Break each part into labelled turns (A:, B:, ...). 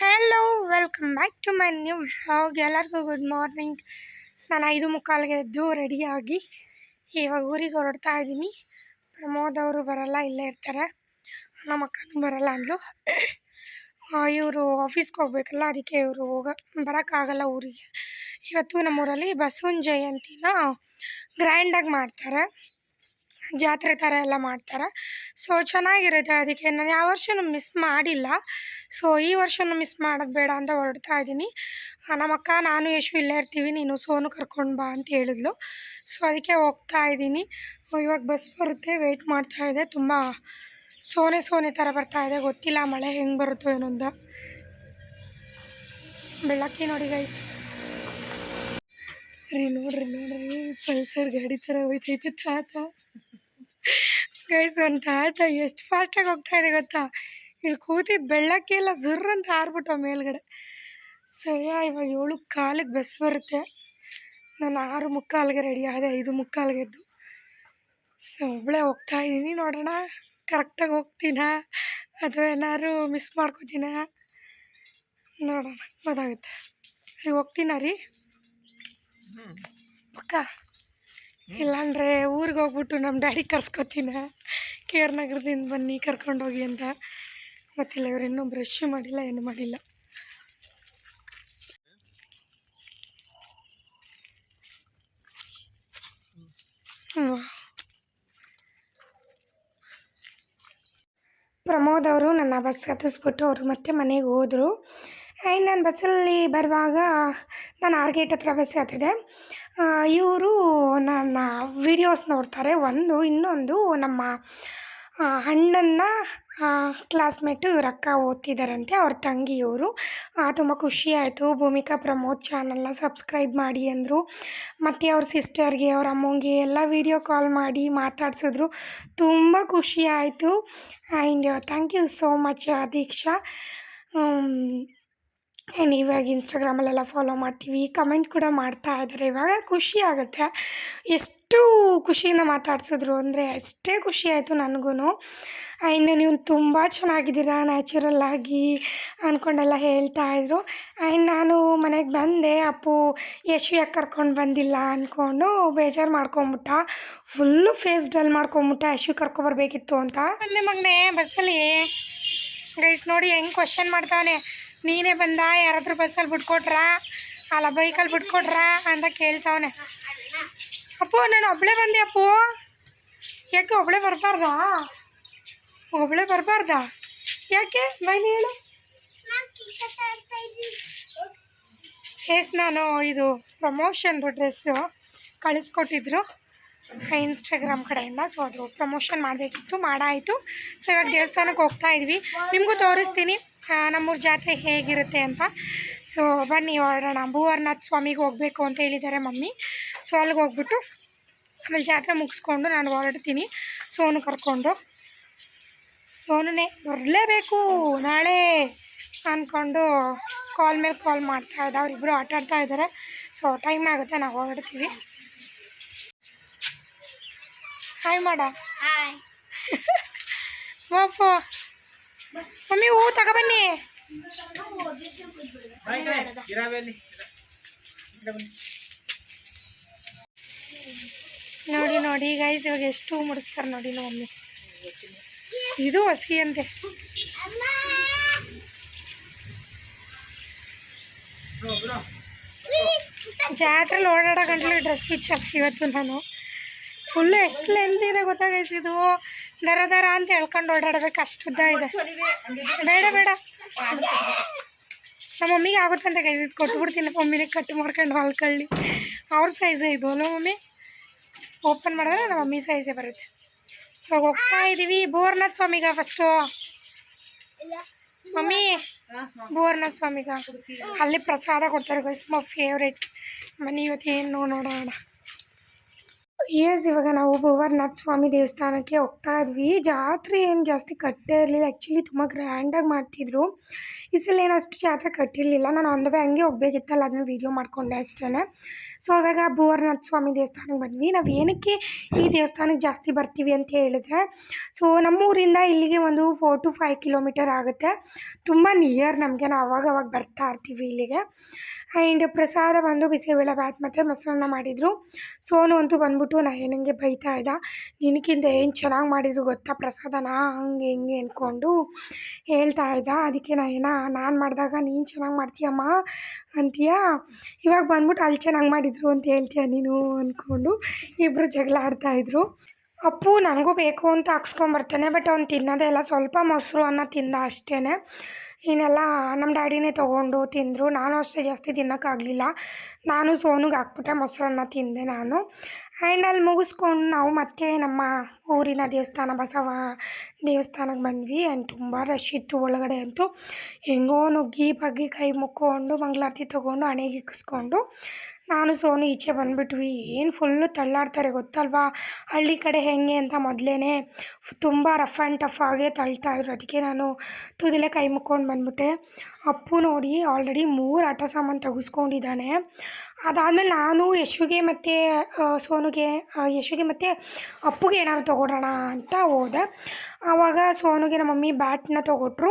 A: Hello welcome back to my new vlog ಎಲ್ಲರಿಗೂ good morning ನಾನು ಐದು ಮುಕ್ಕಾಲಿಗೆ ಎದ್ದು ರೆಡಿಯಾಗಿ ಇವಾಗ ಊರಿಗೆ ಹೊರಡ್ತಾ ಇದ್ದೀನಿ. ಪ್ರಮೋದ್ ಅವರು ಬರಲ್ಲ, ಇಲ್ಲೇ ಇರ್ತಾರೆ. ನಮ್ಮ ಅಕ್ಕನೂ ಬರಲ್ಲ ಅಂದರು ಇವರು ಆಫೀಸ್ಗೆ ಹೋಗ್ಬೇಕಲ್ಲ, ಅದಕ್ಕೆ ಇವರು ಹೋಗ, ಬರೋಕ್ಕಾಗಲ್ಲ ಊರಿಗೆ. ಇವತ್ತು ನಮ್ಮೂರಲ್ಲಿ ಬಸವನ ಜಯಂತಿನ ಗ್ರ್ಯಾಂಡಾಗಿ ಮಾಡ್ತಾರೆ. ಜಾತ್ರೆ ಥರ ಎಲ್ಲ ಮಾಡ್ತಾರೆ? ಸೊ ಚೆನ್ನಾಗಿರುತ್ತೆ ಅದಕ್ಕೆ. ನಾನು ಯಾವ ವರ್ಷನೂ ಮಿಸ್ ಮಾಡಿಲ್ಲ. ಸೊ ಈ ವರ್ಷನೂ ಮಿಸ್ ಮಾಡೋದು ಬೇಡ ಅಂತ ಹೊರಡ್ತಾ ಇದ್ದೀನಿ. ನಮ್ಮ ಅಕ್ಕ ನಾನು, ಯಶು ಇಲ್ಲೇ ಇರ್ತೀವಿ. ನೀನು ಸೋನು ಕರ್ಕೊಂಡು ಬಾ ಅಂತ ಹೇಳಿದ್ಲು. ಸೊ ಅದಕ್ಕೆ ಹೋಗ್ತಾ ಇದ್ದೀನಿ. ಇವಾಗ ಬಸ್ ಬರುತ್ತೆ. ವೆಯ್ಟ್ ಮಾಡ್ತಾ ಇದೆ. ತುಂಬ ಸೋನೆ ಸೋನೆ ಥರ ಬರ್ತಾ ಇದೆ. ಗೊತ್ತಿಲ್ಲ ಮಳೆ ಹೆಂಗೆ ಬರುತ್ತೋ ಏನೋ ಅಂತ. ಬೆಳಗ್ಗೆ ನೋಡಿ ಗೈಸ್ ರೀ ನೋಡ್ರಿ ನೋಡ್ರಿ. ಪಲ್ಸರ್ ಗಾಡಿ ಥರ ಹೋಯ್ತೈತೆ ತಾತ. ಗೈಸ್ ಒಂದು ತಾತ ಎಷ್ಟು ಫಾಸ್ಟಾಗಿ ಹೋಗ್ತಾ ಇದೆ ಗೊತ್ತಾ? ಇಲ್ಲಿ ಕೂತಿದ್ದು ಬೆಳ್ಳಕ್ಕೆ ಎಲ್ಲ ಜುರ್ರ್ ಅಂತ ಹಾರ್ಬಿಟ್ಟು ಮೇಲ್ಗಡೆ. ಸರಿಯಾ ಇವಾಗ ಏಳು ಕಾಲಿಗೆ ಬಸ್ ಬರುತ್ತೆ. ನಾನು ಆರು ಮುಕ್ಕಾಲಿಗೆ ರೆಡಿ ಆದೆ ಐದು ಮುಕ್ಕಾಲಿಗೆ ಎದ್ದು. ಸೊ ಒಬ್ಬಳೇ ಹೋಗ್ತಾ ಇದ್ದೀನಿ ನೋಡೋಣ. ಕರೆಕ್ಟಾಗಿ ಹೋಗ್ತೀನಾ? ಅಥವಾ ಏನಾದ್ರು ಮಿಸ್ ಮಾಡ್ಕೋತೀನ? ನೋಡೋಣ ಗೊತ್ತಾಗುತ್ತೆ ರೀ ಹೋಗ್ತೀನ ರೀ? ಪಕ್ಕ? ಇಲ್ಲಾಂದರೆ ಊರಿಗೆ ಹೋಗ್ಬಿಟ್ಟು ನಮ್ಮ ಡ್ಯಾಡಿ ಕರ್ಸ್ಕೊತೀನ. ಕೆ ಆರ್ ನಗರದಿಂದ ಬನ್ನಿ ಕರ್ಕೊಂಡೋಗಿ ಅಂತ. ಗೊತ್ತಿಲ್ಲ ಇವ್ರು ಇನ್ನೂ ಬ್ರಷ್ ಮಾಡಿಲ್ಲ, ಏನು ಮಾಡಿಲ್ಲ. ಪ್ರಮೋದ್ ಅವರು ನನ್ನ ಬಸ್ ಹತ್ತಿಸ್ಬಿಟ್ಟು ಅವರು ಮತ್ತೆ ಮನೆಗೆ ಹೋದರು. ಆ್ಯಂಡ್ ನಾನು ಬಸ್ಸಲ್ಲಿ ಬರುವಾಗ ನಾನು ಆರ್ಗೇಟ್ ಹತ್ರ ಬಸ್ ಹತ್ತಿದೆ. ಇವರು ನನ್ನ ವೀಡಿಯೋಸ್ ನೋಡ್ತಾರೆ. ಒಂದು, ಇನ್ನೊಂದು ನಮ್ಮ ಅಣ್ಣನ ಕ್ಲಾಸ್ಮೇಟು ಇವ್ರ ಅಕ್ಕ ಓದ್ತಿದ್ದಾರಂತೆ ಅವ್ರ ತಂಗಿ ಇವರು ತುಂಬ ಖುಷಿ ಆಯಿತು. ಭೂಮಿಕಾ ಪ್ರಮೋದ್ ಚಾನಲ್ನ ಸಬ್ಸ್ಕ್ರೈಬ್ ಮಾಡಿ ಅಂದರು. ಮತ್ತು ಅವ್ರ ಸಿಸ್ಟರ್ಗೆ ಅವ್ರ ಅಮ್ಮಂಗೆ ಎಲ್ಲ ವೀಡಿಯೋ ಕಾಲ್ ಮಾಡಿ ಮಾತಾಡ್ಸಿದ್ರು. ತುಂಬ ಖುಷಿ ಆಯಿತು. And thank you so much Deeksha. And ಇವಾಗ ಇನ್ಸ್ಟಾಗ್ರಾಮಲ್ಲೆಲ್ಲ ಫಾಲೋ ಮಾಡ್ತೀವಿ ಕಮೆಂಟ್ ಕೂಡ ಮಾಡ್ತಾ ಇದ್ದಾರೆ ಇವಾಗ ಖುಷಿ ಆಗುತ್ತೆ. ಎಷ್ಟು ಖುಷಿಯಿಂದ ಮಾತಾಡ್ಸಿದ್ರು ಅಂದರೆ ಅಷ್ಟೇ ಖುಷಿ ಆಯಿತು ನನಗೂ ಆ್ಯಂಡ್ ನೀವು ತುಂಬ ಚೆನ್ನಾಗಿದ್ದೀರಾ ನ್ಯಾಚುರಲ್ ಆಗಿ ಅಂದ್ಕೊಂಡೆಲ್ಲ ಹೇಳ್ತಾ ಇದ್ರು. ಆ್ಯಂಡ್ ನಾನು ಮನೆಗೆ ಬಂದೆ, ಅಪ್ಪು ಯಶು ಯಾಕೆ ಕರ್ಕೊಂಡು ಬಂದಿಲ್ಲ ಅಂದ್ಕೊಂಡು ಬೇಜಾರು ಮಾಡ್ಕೊಂಬಿಟ್ಟ. ಫುಲ್ಲು ಫೇಸ್ ಡಲ್ ಮಾಡ್ಕೊಂಬಿಟ್ಟ ಯಶು ಕರ್ಕೊಬರ್ಬೇಕಿತ್ತು ಅಂತ. ಬಂದೆ ಮಗನೇ, ಬಸ್ಸಲ್ಲಿ. ಗೈಸ್ ನೋಡಿ ಹೆಂಗೆ ಕ್ವಶನ್ ಮಾಡ್ತಾವನೆ ನೀನೇ ಬಂದ, ಯಾರಾದ್ರೂ ಬಸ್ಸಲ್ಲಿ ಬಿಟ್ಕೊಟ್ರಾ? ಅಲ್ಲ ಬೈಕಲ್ಲಿ ಬಿಟ್ಕೊಟ್ರಾ ಅಂತ ಕೇಳ್ತಾವನೆ. ಅಪ್ಪು, ನಾನು ಒಬ್ಬಳೇ ಬಂದೆ ಅಪ್ಪು. ಯಾಕೆ ಒಬ್ಬಳೇ ಬರಬಾರ್ದಾ? ಒಬ್ಬಳೇ ಬರಬಾರ್ದಾ? ಯಾಕೆ? ಬೈಲಿ ಹೇಳು. ಎಸ್ ನಾನು ಇದು ಪ್ರಮೋಷನ್ದು ಡ್ರೆಸ್ಸು ಕಳಿಸ್ಕೊಟ್ಟಿದ್ರು. ಇನ್ಸ್ಟಾಗ್ರಾಮ್ ಕಡೆಯಿಂದ. ಸೊ ಅದು ಪ್ರಮೋಷನ್ ಮಾಡಬೇಕಿತ್ತು, ಮಾಡಾಯಿತು. ಸೊ ಇವಾಗ ದೇವಸ್ಥಾನಕ್ಕೆ ಹೋಗ್ತಾ ಇದ್ವಿ. ನಿಮಗೂ ತೋರಿಸ್ತೀನಿ. ನಮ್ಮೂರ ಜಾತ್ರೆ ಹೇಗಿರುತ್ತೆ ಅಂತ. ಸೊ ಬನ್ನಿ ಹೊರಡೋಣ ಭೂವರ್ನಾಥ್ ಸ್ವಾಮಿಗೆ ಹೋಗಬೇಕು ಅಂತ ಹೇಳಿದ್ದಾರೆ ಮಮ್ಮಿ. ಸೊ ಅಲ್ಲಿಗೆ ಹೋಗ್ಬಿಟ್ಟು ಆಮೇಲೆ ಜಾತ್ರೆ ಮುಗಿಸ್ಕೊಂಡು ನಾನು ಹೊರಡ್ತೀನಿ ಸೋನು ಕರ್ಕೊಂಡು. ಸೋನುನೇ ಬರಲೇಬೇಕು ನಾಳೆ ಅಂದ್ಕೊಂಡು ಕಾಲ್ ಮೇಲೆ ಕಾಲ್ ಮಾಡ್ತಾ ಇದ್ದ. ಅವರಿಬ್ಬರು ಆಟ ಆಡ್ತಾ ಇದ್ದಾರೆ. ಸೊ ಟೈಮ್ ಆಗುತ್ತೆ ನಾವು ಹೊರಡ್ತೀವಿ. ಹಾಯ್ ಮಾಡ.
B: ಹಾಯ್
A: ವಾಪು ಮಮ್ಮಿ ಹೂ ತಗೊಬನ್ನಿ. ನೋಡಿ ನೋಡಿ ಗೈಸ್ ಇವಾಗ ಎಷ್ಟು ಹೂ ಮುಡಿಸ್ತಾರೆ ನೋಡಿ ನಮ್ಮ ಮಮ್ಮಿ. ಇದು ಹಸಿ ಅಂತೆ. ಜಾತ್ರೆಲಿ ಓಡಾಡೋ ಗಂಟಲು ಡ್ರೆಸ್ ಬಿಚ್ಚಾಕ್ತಿ ಇವತ್ತು ನಾನು. ಫುಲ್ ಎಷ್ಟು ಲೆಂತ್ ಇದೆ ಗೊತ್ತಾ ಗೈಸ್ ಇದು? ದರ ದರ ಅಂತ ಹೇಳ್ಕೊಂಡು ಓಡಾಡಬೇಕು ಅಷ್ಟು ಉದ್ದ ಇದೆ. ಬೇಡ ಬೇಡ. ನಮ್ಮ ಮಮ್ಮಿಗೆ ಆಗುತ್ತಂತೆ ಗೈಸ್ ಇದು ಕೊಟ್ಬಿಡ್ತೀನಿ. ಮಮ್ಮಿಗೆ ಕಟ್ ಮಾಡ್ಕೊಂಡು ಹೊಲ್ಕೊಳ್ಳಿ ಅವ್ರ ಸೈಜೇ ಇದು ಅಲ್ಲ ಮಮ್ಮಿ? ಓಪನ್ ಮಾಡಿದ್ರೆ ನಮ್ಮ ಮಮ್ಮಿ ಸೈಜೇ ಬರುತ್ತೆ. ಇವಾಗ ಹೋಗ್ತಾ ಇದ್ದೀವಿ ಬೋರ್ನಾಥ್ ಸ್ವಾಮಿಗ ಫಸ್ಟು ಮಮ್ಮಿ ಬೋರ್ನಾಥ್ ಸ್ವಾಮಿಗ. ಅಲ್ಲಿ ಪ್ರಸಾದ ಕೊಡ್ತಾರೆ ಗೈಸ್ ಮೈ ಫೇವ್ರೇಟ್ ಮನೆ ಇವತ್ತು ಏನು ನೋಡೋಣ. ಎಸ್ ಇವಾಗ ನಾವು ಭುವರ್ನಾಥ ಸ್ವಾಮಿ ದೇವಸ್ಥಾನಕ್ಕೆ ಹೋಗ್ತಾ ಇದ್ವಿ. ಜಾತ್ರೆ ಏನು ಜಾಸ್ತಿ ಕಟ್ಟೇ ಇರಲಿಲ್ಲ. ಆ್ಯಕ್ಚುಲಿ ತುಂಬ ಗ್ರ್ಯಾಂಡಾಗಿ ಮಾಡ್ತಿದ್ರು. ಈ ಸಲ ಏನು ಅಷ್ಟು ಜಾತ್ರೆ ಕಟ್ಟಿರಲಿಲ್ಲ. ನಾನು ಆನ್ ದ ವೇ ಹಂಗೆ ಹೋಗ್ಬೇಕಿತ್ತಲ್ಲ, ಅದನ್ನ ವೀಡಿಯೋ ಮಾಡಿಕೊಂಡೆ ಅಷ್ಟೇ ಸೊ ಅವಾಗ ಭುವರ್ನಾಥ ಸ್ವಾಮಿ ದೇವಸ್ಥಾನಕ್ಕೆ ಬಂದ್ವಿ. ನಾವು ಏನಕ್ಕೆ ಈ ದೇವಸ್ಥಾನಕ್ಕೆ ಜಾಸ್ತಿ ಬರ್ತೀವಿ ಅಂತ ಹೇಳಿದ್ರೆ ಸೊ ನಮ್ಮೂರಿಂದ ಇಲ್ಲಿಗೆ ಒಂದು ಫೋರ್ ಟು ಫೈವ್ ಕಿಲೋಮೀಟರ್ ಆಗುತ್ತೆ. ತುಂಬ ನಿಯರ್ ನಮಗೆ. ನಾವು ಅವಾಗ ಅವಾಗ ಬರ್ತಾ ಇರ್ತೀವಿ ಇಲ್ಲಿಗೆ. ಆ್ಯಂಡ್ ಪ್ರಸಾದ ಬಂದು ಬಿಸಿಬೇಳೆ ಭಾತ್ ಮತ್ತು ಮೊಸರನ್ನ ಮಾಡಿದರು. ಸೋನು ಅಂತೂ ಬಂದ್ಬಿಟ್ಟು ನಯನಂಗೆ ಬೈತಾ ಇದ್ದ. ನಿನಗಿಂತ ಏನು ಚೆನ್ನಾಗಿ ಮಾಡಿದ್ರು ಗೊತ್ತಾ ಪ್ರಸಾದನ? ಹಂಗೆ ಹಿಂಗೆ ಅಂದ್ಕೊಂಡು ಹೇಳ್ತಾ ಇದ್ದ. ಅದಕ್ಕೆ ನಯನ ನಾನು ಮಾಡಿದಾಗ ನೀನು ಚೆನ್ನಾಗಿ ಮಾಡ್ತೀಯಮ್ಮ ಅಂತೀಯ? ಇವಾಗ ಬಂದ್ಬಿಟ್ಟು ಅಲ್ಲಿ ಚೆನ್ನಾಗಿ ಮಾಡಿದ್ರು ಅಂತ ಹೇಳ್ತೀಯ ನೀನು ಅಂದ್ಕೊಂಡು ಇಬ್ಬರು ಜಗಳ ಆಡ್ತಾಯಿದ್ರು ಅಪ್ಪು ನನಗೂ ಬೇಕು ಅಂತ ಹಾಕ್ಸ್ಕೊಂಬರ್ತಾನೆ ಬಟ್ ಅವ್ನು ತಿನ್ನೋದೇ ಇಲ್ಲ. ಸ್ವಲ್ಪ ಮೊಸರು ಅನ್ನ ತಿಂದ ಅಷ್ಟೇ ಇನ್ನೆಲ್ಲ ನಮ್ಮ ಡ್ಯಾಡಿನೇ ತೊಗೊಂಡು ತಿಂದರು. ನಾನು ಅಷ್ಟೇ ಜಾಸ್ತಿ ತಿನ್ನೋಕ್ಕಾಗಲಿಲ್ಲ. ನಾನು ಸೋನುಗೆ ಹಾಕ್ಬಿಟ್ಟೆ, ಮೊಸರನ್ನ ತಿಂದೆ ನಾನು. ಆ್ಯಂಡ್ ಅಲ್ಲಿ ಮುಗಿಸ್ಕೊಂಡು ನಾವು ಮತ್ತೆ ನಮ್ಮ ಊರಿನ ದೇವಸ್ಥಾನ, ಬಸವ ದೇವಸ್ಥಾನಕ್ಕೆ ಬಂದ್ವಿ. ಆ್ಯಂಡ್ ತುಂಬ ರಶ್ ಇತ್ತು ಒಳಗಡೆ ಅಂತೂ. ಹೆಂಗೋ ನುಗ್ಗಿ, ಬಗ್ಗಿ ಕೈ ಮುಕ್ಕೊಂಡು, ಮಂಗಳಾರತಿ ತೊಗೊಂಡು, ಹಣೆಗೆ ಇಕ್ಕಿಸ್ಕೊಂಡು ನಾನು ಸೋನು ಈಚೆ ಬಂದುಬಿಟ್ವಿ. ಏನು ಫುಲ್ಲು ತಳ್ಳಾಡ್ತಾರೆ ಗೊತ್ತಲ್ವಾ? ಹಳ್ಳಿ ಕಡೆ ಹೇಗೆ ಅಂತ ಮೊದಲೇ ತುಂಬ ರಫ್ ಆ್ಯಂಡ್ ಟಫ್ ಆಗೇ ತಳ್ತಾಯಿದ್ರು ಅದಕ್ಕೆ ನಾನು ತುದಿಲೆ ಕೈ ಮುಕ್ಕೊಂಡು ಬಂದುಬಿಟ್ಟೆ. ಅಪ್ಪು ನೋಡಿ ಆಲ್ರೆಡಿ ಮೂರು ಆಟ ಸಾಮಾನು ತೆಗೆಸ್ಕೊಂಡಿದ್ದಾನೆ. ಅದಾದಮೇಲೆ ನಾನು ಯಶುಗೆ ಮತ್ತು ಸೋನುಗೆ ಯಶುಗೆ ಮತ್ತು ಅಪ್ಪುಗೆ ಏನಾದ್ರು ತೊಗೊಡೋಣ ಅಂತ ಹೋದೆ. ಆವಾಗ ಸೋನುಗೆ ನಮ್ಮ ಮಮ್ಮಿ ಬ್ಯಾಟ್ನ ತೊಗೊಟ್ರು.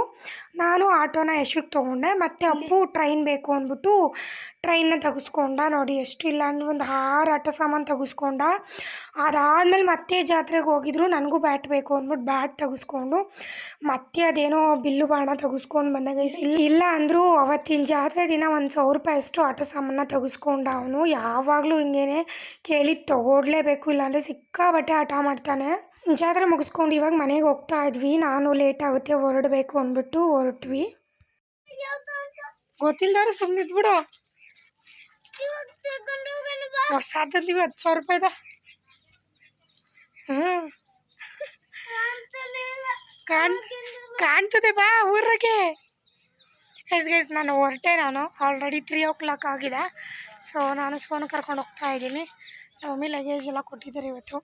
A: ನಾನು ಆಟೋನ ಯಶುಗೆ ತೊಗೊಂಡೆ. ಮತ್ತು ಅಪ್ಪು ಟ್ರೈನ್ ಬೇಕು ಅಂದ್ಬಿಟ್ಟು ಟ್ರೈನ್ನ ತೆಗೆಸ್ಕೊಂಡ ನೋಡಿ. ಎಷ್ಟು ಇಲ್ಲ ಅಂದ್ರೆ ಒಂದು ಆರು ಆಟ ಸಾಮಾನು ತೆಗೆಸ್ಕೊಂಡ. ಅದಾದಮೇಲೆ ಮತ್ತೆ ಜಾತ್ರೆಗೆ ಹೋಗಿದ್ರು, ನನಗೂ ಬ್ಯಾಟ್ ಬೇಕು ಅಂದ್ಬಿಟ್ಟು ಬ್ಯಾಟ್ ತೆಗೆಸ್ಕೊಂಡು, ಮತ್ತೆ ಅದೇನೋ ಬಿಲ್ಲು ಬಾಣ ತೆಗೆಸ್ಕೊಂಡು ಬಂದಾಗ ಇಲ್ಲಿ ಇಲ್ಲ ಅಂದರೂ ಅವತ್ತಿನ ಜಾತ್ರೆ ದಿನ ಒಂದು ಸಾವಿರ ರೂಪಾಯಿ ಅಷ್ಟು ಆಟ ಸಾಮಾನ ತೆಗೆಸ್ಕೊಂಡ ಅವನು. ಯಾವಾಗಲೂ ಹಿಂಗೇನೆ ಕೇಳಿ ತೊಗೊಡ್ಲೇಬೇಕು, ಇಲ್ಲಾಂದರೆ ಸಿಕ್ಕಾಬಟ್ಟೆ ಹಠ ಮಾಡ್ತಾನೆ. ಜಾತ್ರೆ ಮುಗಿಸ್ಕೊಂಡು ಇವಾಗ ಮನೆಗೆ ಹೋಗ್ತಾ ಇದ್ವಿ. ನಾನು ಲೇಟ್ ಆಗುತ್ತೆ, ಹೊರಡಬೇಕು ಅಂದ್ಬಿಟ್ಟು ಹೊರಟ್ವಿ. ಗೊತ್ತಿಲ್ದಾರೆ ಸುಮ್ಮನೆ ಇದ್ಬಿಡು ಹೊಸಾದಂತೀವಿ ಹತ್ತು ಸಾವಿರ ರೂಪಾಯಿದ ಹ್ಞೂ ಕಾಣ್ ಕಾಣ್ತದೆ ಬಾ ಊರಿಗೆ. ಎಸ್ ಗೈಸ್ ನಾನು ಹೊರಟೆ ನಾನು. ಆಲ್ರೆಡಿ ತ್ರೀ ಓ ಕ್ಲಾಕ್ ಆಗಿದೆ. ಸೊ ನಾನು ಸೋನು ಕರ್ಕೊಂಡು ಹೋಗ್ತಾ ಇದ್ದೀನಿ. ನಮ್ಮ ಮಮ್ಮಿ ಲಗೇಜ್ ಎಲ್ಲ ಕೊಟ್ಟಿದ್ದಾರೆ ಇವತ್ತು.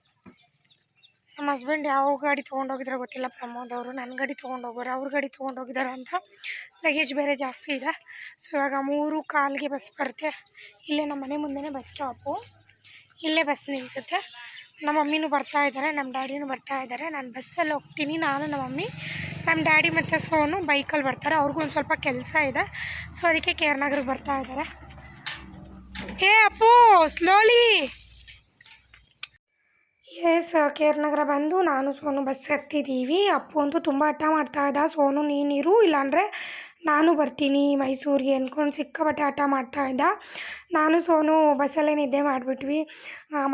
A: ನಮ್ಮ ಹಸ್ಬೆಂಡ್ ಯಾವ ಗಾಡಿ ತೊಗೊಂಡೋಗಿದ್ರೆ ಗೊತ್ತಿಲ್ಲ ಪ್ರಮೋದ್ ಅವರು ನನ್ನ ಗಾಡಿ ತೊಗೊಂಡೋಗೋರು ಅವ್ರ ಗಾಡಿ ತೊಗೊಂಡೋಗಿದ್ದಾರೆ ಅಂತ ಲಗೇಜ್ ಬೇರೆ ಜಾಸ್ತಿ ಇದೆ. ಸೊ ಇವಾಗ ಮೂರು ಕಾಲಿಗೆ ಬಸ್ ಬರುತ್ತೆ. ಇಲ್ಲೇ ನಮ್ಮ ಮನೆ ಮುಂದೆನೇ ಬಸ್ ಸ್ಟಾಪು ಇಲ್ಲೇ ಬಸ್ ನಿಲ್ಲಿಸುತ್ತೆ ನಮ್ಮ ಮಮ್ಮಿನೂ ಬರ್ತಾ ಇದ್ದಾರೆ ನಮ್ಮ ಡ್ಯಾಡಿನೂ ಬರ್ತಾ ಇದ್ದಾರೆ ನಾನು ಬಸ್ಸಲ್ಲಿ ಹೋಗ್ತೀನಿ, ನಾನು ನಮ್ಮ ಮಮ್ಮಿ. ನಮ್ಮ ಡ್ಯಾಡಿ ಮತ್ತು ಸೋನು ಬೈಕಲ್ಲಿ ಬರ್ತಾರೆ. ಅವ್ರಿಗೂ ಒಂದು ಸ್ವಲ್ಪ ಕೆಲಸ ಇದೆ. ಸೊ ಅದಕ್ಕೆ ಕೆ ಆರ್ ನಗರ್ಗೆ ಬರ್ತಾ ಇದ್ದಾರೆ ಏ Appu slowly S K R ನಗರ ಬಂದು ನಾನು ಸೋನು ಬಸ್ ಹತ್ತಿದ್ದೀವಿ ಅಪ್ಪು ಅಂತೂ ತುಂಬ ಹಠ ಮಾಡ್ತಾ ಇದ್ದ. ಸೋನು ನೀನಿರು ಇಲ್ಲಾಂದರೆ ನಾನು ಬರ್ತೀನಿ ಮೈಸೂರಿಗೆ ಅಂದ್ಕೊಂಡು ಸಿಕ್ಕಾಪಟ್ಟೆ ಹಠ ಮಾಡ್ತಾ ಇದ್ದ. ನಾನು ಸೋನು ಬಸ್ಸಲ್ಲೇ ನಿದ್ದೆ ಮಾಡಿಬಿಟ್ವಿ.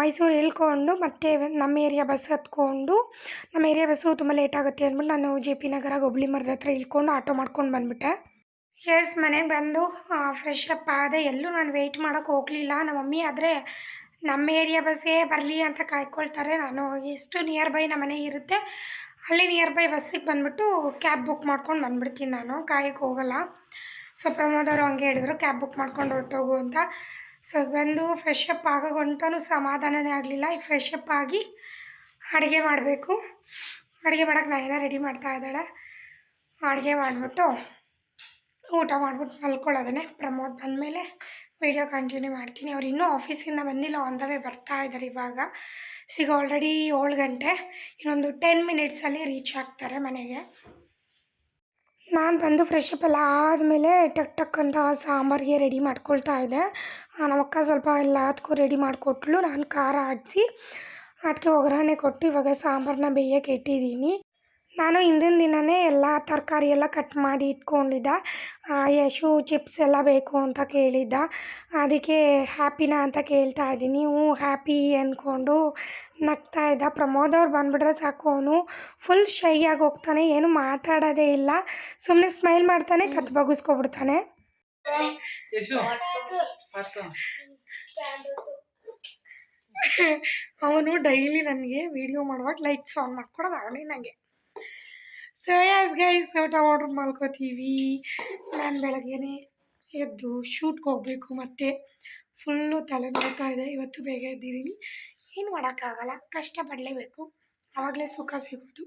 A: ಮೈಸೂರು ಇಳ್ಕೊಂಡು ಮತ್ತೆ ನಮ್ಮ ಏರಿಯಾ ಬಸ್ ಹತ್ಕೊಂಡು, ನಮ್ಮ ಏರಿಯಾ ಬಸ್ಸು ತುಂಬ ಲೇಟ್ ಆಗುತ್ತೆ ಅಂದ್ಬಿಟ್ಟು ನಾನು ಜೆ ಪಿ ನಗರ ಗೊಬ್ಳಿ ಮರದ ಹತ್ರ ಇಳ್ಕೊಂಡು ಆಟೋ ಮಾಡ್ಕೊಂಡು ಬಂದುಬಿಟ್ಟೆ. ಎಸ್ ಮನೆಗೆ ಬಂದು ಫ್ರೆಶ್ ಅಪ್ ಆದೆ. ಎಲ್ಲೂ ನಾನು ವೆಯ್ಟ್ ಮಾಡೋಕ್ಕೆ ಹೋಗಲಿಲ್ಲ. ನಮ್ಮ ಮಮ್ಮಿ ಆದರೆ ನಮ್ಮ ಏರಿಯಾ ಬಸ್ಸೇ ಬರಲಿ ಅಂತ ಕಾಯ್ಕೊಳ್ತಾರೆ. ನಾನು ಎಷ್ಟು ನಿಯರ್ ಬೈ ನಮ್ಮ ಮನೆ ಇರುತ್ತೆ, ಅಲ್ಲಿ ನಿಯರ್ ಬೈ ಬಸ್ಸಿಗೆ ಬಂದುಬಿಟ್ಟು ಕ್ಯಾಬ್ ಬುಕ್ ಮಾಡ್ಕೊಂಡು ಬಂದುಬಿಡ್ತೀನಿ ನಾನು. ಕಾಯಕ್ಕೆ ಹೋಗಲ್ಲ. ಸೊ ಪ್ರಮೋದ್ ಅವರು ಹಂಗೆ ಹೇಳಿದ್ರು ಕ್ಯಾಬ್ ಬುಕ್ ಮಾಡ್ಕೊಂಡು ಹೊರಟೋಗು ಅಂತ. ಸೊ ಬಂದು ಫ್ರೆಶ್ ಅಪ್ ಆಗೋಗಂಟೂ ಸಮಾಧಾನವೇ ಆಗಲಿಲ್ಲ. ಈಗ ಫ್ರೆಶ್ ಅಪ್ ಆಗಿ ಅಡುಗೆ ಮಾಡಬೇಕು. ಅಡುಗೆ ಮಾಡೋಕ್ಕೆ ಏನೋ ರೆಡಿ ಮಾಡ್ತಾ ಇದ್ದಾಳೆ. ಅಡುಗೆ ಮಾಡಿಬಿಟ್ಟು ಊಟ ಮಾಡಿಬಿಟ್ಟು ಮಲ್ಕೊಳ್ಳೋದೇ ಪ್ರಮೋದ್ ಬಂದಮೇಲೆ ವೀಡಿಯೋ ಕಂಟಿನ್ಯೂ ಮಾಡ್ತೀನಿ. ಅವ್ರು ಇನ್ನೂ ಆಫೀಸಿಂದ ಬಂದಿಲ್ಲ ಒಂದವೇ ಬರ್ತಾ ಇದ್ದಾರೆ ಇವಾಗ. ಸಿಗ ಆಲ್ರೆಡಿ ಏಳು ಗಂಟೆ. ಇನ್ನೊಂದು ಟೆನ್ ಮಿನಿಟ್ಸಲ್ಲಿ ರೀಚ್ ಆಗ್ತಾರೆ ಮನೆಗೆ. ನಾನು ಬಂದು ಫ್ರೆಶ್ ಅಪ್ ಎಲ್ಲ ಆದಮೇಲೆ ಟಕ್ ಟಕ್ ಅಂತ ಸಾಂಬಾರಿಗೆ ರೆಡಿ ಮಾಡ್ಕೊಳ್ತಾ ಇದ್ದೆ. ನಮ್ಮಕ್ಕ ಸ್ವಲ್ಪ ಎಲ್ಲದಕ್ಕೂ ರೆಡಿ ಮಾಡಿಕೊಟ್ಲು. ನಾನು ಖಾರ ಆಡಿಸಿ ಅದಕ್ಕೆ ಒಗ್ಗರಣೆ ಕೊಟ್ಟು ಇವಾಗ ಸಾಂಬಾರನ್ನ ಬೇಯಕ್ಕೆ ಇಟ್ಟಿದ್ದೀನಿ. ನಾನು ಹಿಂದಿನ ದಿನವೇ ಎಲ್ಲ ತರಕಾರಿ ಎಲ್ಲ ಕಟ್ ಮಾಡಿ ಇಟ್ಕೊಂಡಿದ್ದೆ. ಯಶು ಚಿಪ್ಸ್ ಎಲ್ಲ ಬೇಕು ಅಂತ ಕೇಳಿದ್ದ. ಅದಕ್ಕೆ ಹ್ಯಾಪಿನಾ ಅಂತ ಕೇಳ್ತಾ ಇದ್ದೀನಿ. ಹ್ಞೂ ಹ್ಯಾಪಿ ಅಂದ್ಕೊಂಡು ನಗ್ತಾ ಇದ್ದ. ಪ್ರಮೋದ್ ಅವ್ರು ಬಂದುಬಿಟ್ರೆ ಸಾಕು ಅವನು. ಫುಲ್ ಶೈ ಆಗಿ ಹೋಗ್ತಾನೆ ಏನು ಮಾತಾಡೋದೇ ಇಲ್ಲ. ಸುಮ್ಮನೆ ಸ್ಮೈಲ್ ಮಾಡ್ತಾನೆ ಕತ್ ಬಗ್ಗಿಸ್ಕೊಬಿಡ್ತಾನೆ ಅವನು ಡೈಲಿ ನನಗೆ ವಿಡಿಯೋ ಮಾಡುವಾಗ ಲೈಟ್ಸ್ ಆನ್ ಮಾಡ್ಕೊಡೋದು ಅವನೇ ನನಗೆ ಸೊ ಯಾಸ್ ಗೈಸ್ ಊಟ ಆರ್ಡ್ರ್ ಮಾಡ್ಕೋತೀವಿ ನಾನು ಬೆಳಗ್ಗೆನೆ ಎದ್ದು ಶೂಟ್ಗೆ ಹೋಗಬೇಕು ಮತ್ತು ಫುಲ್ಲು ತಲೆ ನೋಡ್ತಾ ಇದೆ. ಇವತ್ತು ಬೇಗ ಎದ್ದಿದ್ದೀನಿ. ಏನು ಮಾಡೋಕ್ಕಾಗಲ್ಲ, ಕಷ್ಟಪಡಲೇಬೇಕು. ಆವಾಗಲೇ ಸುಖ ಸಿಗೋದು.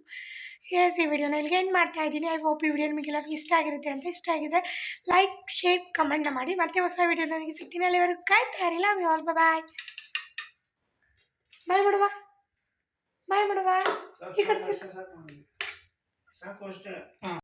A: ಎಸ್ ಈ ವಿಡಿಯೋನ ಇಲ್ಲಿಗೆ ಎಂಡ್ ಮಾಡ್ತಾ ಇದ್ದೀನಿ. ಐ ಹೋಪ್ ಈ ವಿಡಿಯೋ ನಿಮಗೆಲ್ಲರಿಗೂ ಇಷ್ಟ ಆಗಿರುತ್ತೆ ಅಂತ ಇಷ್ಟ ಆಗಿದ್ರೆ ಲೈಕ್ ಶೇರ್ ಕಮೆಂಟ್ನ ಮಾಡಿ. ಮತ್ತೆ ಹೊಸ ವಿಡಿಯೋ ನನಗೆ ಸಿಗ್ತೀನಿ ಅಲ್ಲಿವರೆಗೂ. ಕಾಯ್ತಾ ಇರಲಿಲ್ಲ ವಿ ಆಲ್ ಬಾಯ್ ಬಾಯ್ ಬಿಡುವ ಬಾಯ್ ಬಿಡುವ ಕಡೆ.
C: ಸಾಕು ಅಷ್ಟೇ